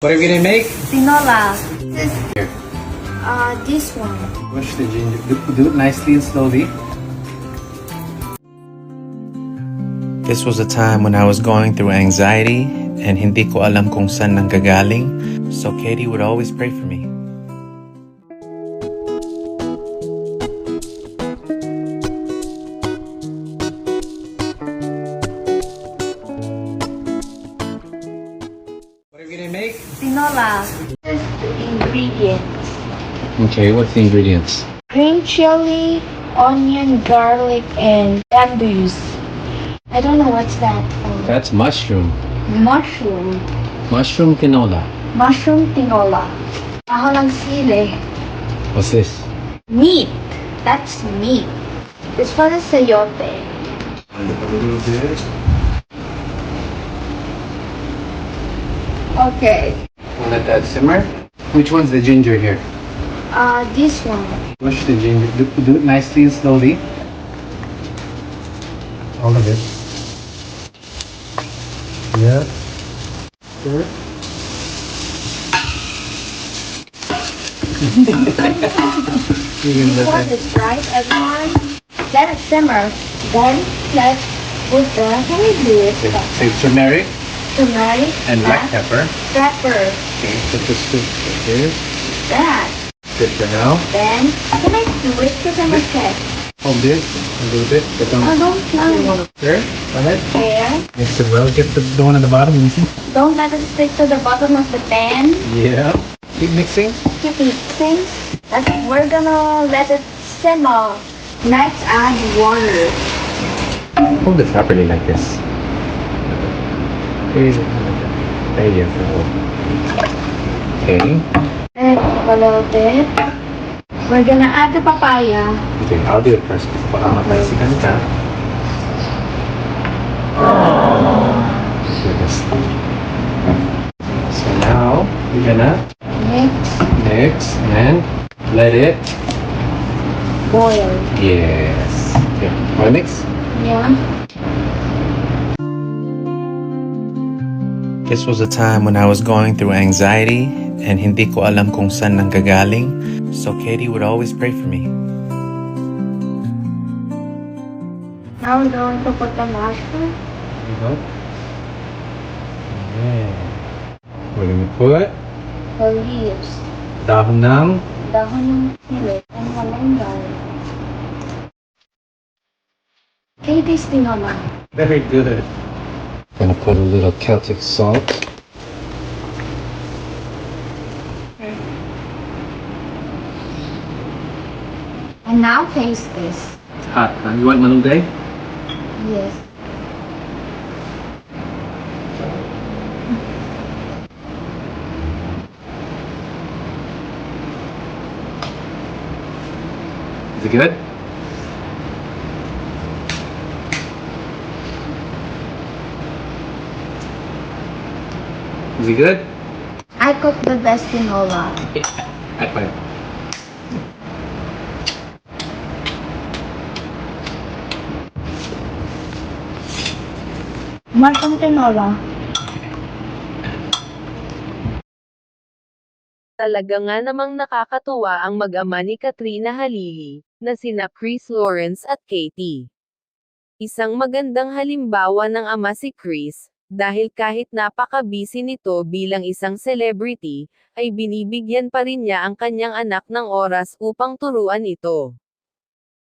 What are we gonna make? Tinola. This, Here. uh, this one. Wash the ginger. Do, do it nicely and slowly. This was a time when I was going through anxiety and hindi ko alam kung saan nanggagaling. So Katie would always pray for me. Tinola. This is the ingredients. Okay, what's the ingredients? Green chili, onion, garlic, and bamboos. I don't know what's that for. That's mushroom. Mushroom. Mushroom tinola. Mushroom tinola. Ako ng sili. What's this? Meat. That's meat. This one is sayote. A little bit. Okay. We'll let that simmer. Which one's the ginger here? Uh, this one. Wash the ginger. Do, do it nicely and slowly. All of it. Yeah. Sure. you can This let one that. is right, everyone. Let it simmer. Then let's put the how do we do it? Say turmeric Turmeric and black pepper. pepper. Okay, put this good here. That. Good for now. Then can I do it because I'm a chef? Hold it a little bit. Get I them don't oh, know. there. Go ahead. Here. Mix it well. Get the, the one at the bottom. Easy. Don't let it stick to the bottom of the pan. Yeah. Keep mixing. Keep mixing. That's, we're gonna let it simmer. Next, add water. Hold it properly like this. There you go. Okay. And a little bit. We're gonna add the papaya. Okay, I'll do it first. Baka mapansikan ka. Goodness. So now, we're gonna Mix, mix and let it. boil. Yes. Okay. Wanna mix? Yeah. This was a time when I was going through anxiety and hindi ko alam kung saan nanggagaling. So Katie would always pray for me. Now we're going to put the mushroom. There you go. Yeah. We're gonna put The leaves. dahon ng Dahon ng sili and malunggay. Okay, tasting naman. Very good. Gonna put a little Celtic salt. And now taste this. It's hot, huh? You want malunggay? Yes. Is it good? Is it good? I cook the best tinola. High five. Markang tinola. Talaga nga namang nakakatuwa ang mag-ama ni Katrina Halili, na sina Chris Lawrence at Katie. Isang magandang halimbawa ng ama si Chris, dahil kahit napaka-busy nito bilang isang celebrity, ay binibigyan pa rin niya ang kanyang anak ng oras upang turuan ito.